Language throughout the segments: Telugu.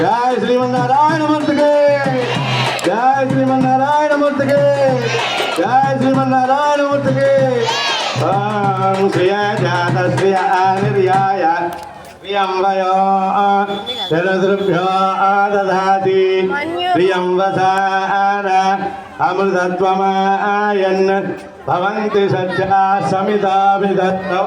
జయ శ్రీమన్నారాయణమూర్తికి జయ శ్రీమన్నారాయణమూర్తికి జయ శ్రీమన్నారాయణమూర్తికి. ఓం శ్రియ జాత శ్రియ నిర్యాయ ప్రియం వయో శరదృభ్యో దదాతి ప్రియం వసార అమృతత్వమాయన్. భవంతి సత్యా సమితా విదత్తం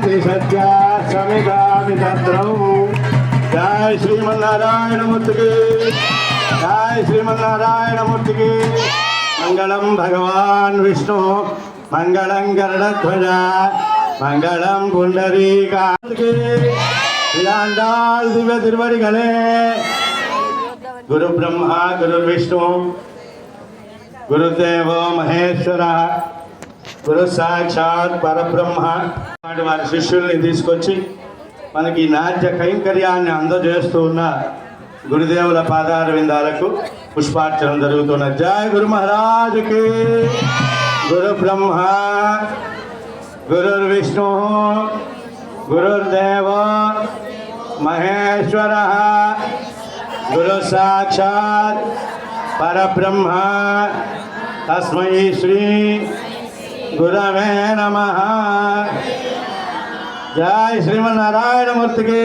శాంతి సత్య సమితామి తద్రౌ జయ శ్రీమన్నారాయణమూర్తికి. జయ శ్రీమన్నారాయణమూర్తికి. మంగళం భగవాన్ విష్ణు. మంగళం గరుడధ్వజ. మంగళం పుండరీకాంతికి. శ్రీయాండాల్ దివ్య తిరువడిగలే. గురు బ్రహ్మ గురు విష్ణు గురుదేవో మహేశ్వర. గురు సాక్షాత్ పరబ్రహ్మ వారి శిష్యుల్ని తీసుకొచ్చి మనకి ఈ నాట్య కైంకర్యాన్ని అందజేస్తూ ఉన్న గురుదేవుల పాదార విందాలకు పుష్పార్చనం జరుగుతున్న. జయ గురు మహారాజుకి. గురు బ్రహ్మ. గురుర్ విష్ణు. గురుర్దేవ మహేశ్వర. గురు సాక్షాత్ పరబ్రహ్మ. తస్మై శ్రీ గురవే నమ. జై శ్రీమన్నారాయణమూర్తికి.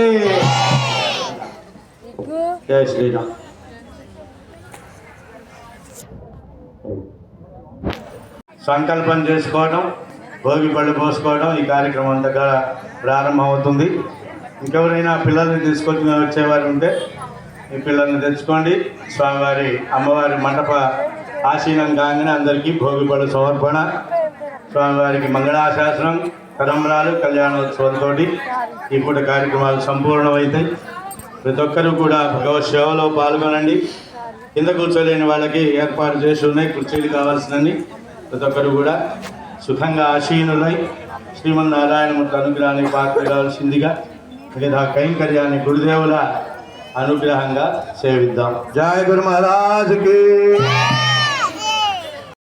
జై శ్రీరామ్. సంకల్పం చేసుకోవడం భోగి పళ్ళు పోసుకోవడం ఈ కార్యక్రమం అంతగా ప్రారంభమవుతుంది. ఇంకెవరైనా పిల్లల్ని తీసుకొచ్చి వచ్చేవారు ఉంటే ఈ పిల్లల్ని తెచ్చుకోండి. స్వామివారి అమ్మవారి మండప ఆశీనం కాగానే అందరికీ భోగి పళ్ళు సమర్పణ. స్వామివారికి మంగళాశాసనం కదంబరాలు కళ్యాణోత్సవంతో ఇప్పుడు కార్యక్రమాలు సంపూర్ణమవుతాయి. ప్రతి ఒక్కరూ కూడా భగవత్ సేవలో పాల్గొనండి. కింద కూర్చోలేని వాళ్ళకి ఏర్పాటు చేసి ఉన్నాయి కుర్చీలు కావాల్సినవి ప్రతి ఒక్కరు కూడా సుఖంగా ఆశీనులై శ్రీమన్నారాయణమూర్తి అనుగ్రహానికి పాత్ర కావాల్సిందిగా మిగతా కైంకర్యాన్ని గురుదేవుల అనుగ్రహంగా సేవిద్దాం. జయ గురు మహారాజుకి.